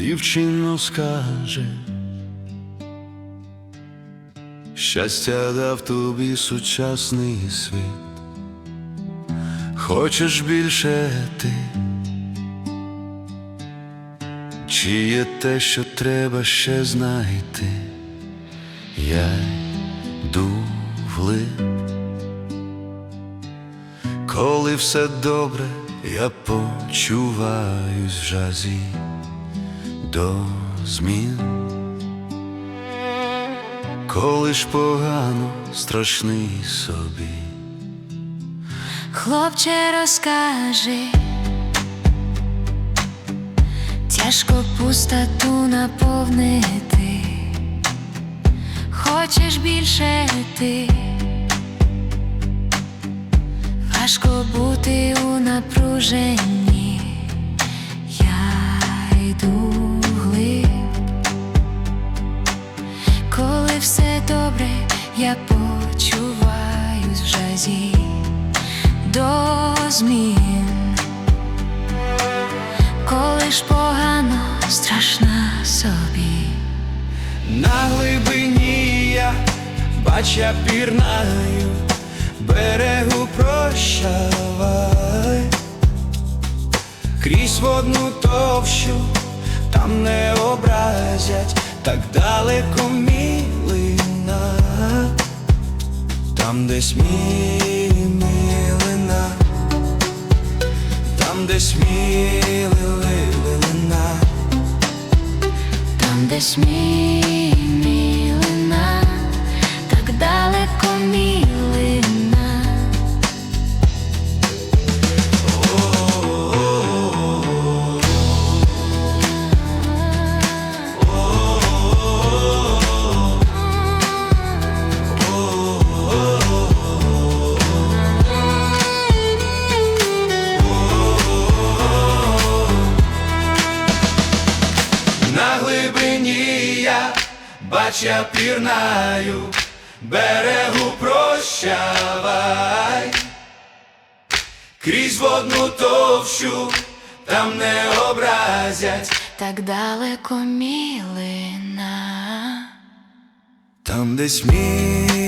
дівчино скаже, щастя дав тобі сучасний світ, хочеш більше ти, чи є те, що треба ще знайти, я йду вглиб. Коли все добре, я почуваюсь в жазі до змін. Коли ж погано, страшний собі, Хлопче, розкажи, тяжко пустоту наповнити, хочеш більше ти, важко бути у напруженні, жазі до змін, коли ж погано, страшна собі. на глибині я бач, я пірнаю, берегу прощавай, крізь водну товщу, там не образять, так далеко мілина, десь мілина, там десь мілина. Там, де смій мілина, На глибині я бач, я пірнаю, берегу прощавай, крізь водну товщу, там не образять, Так далеко мілина. там десь мій мілина, там десь мій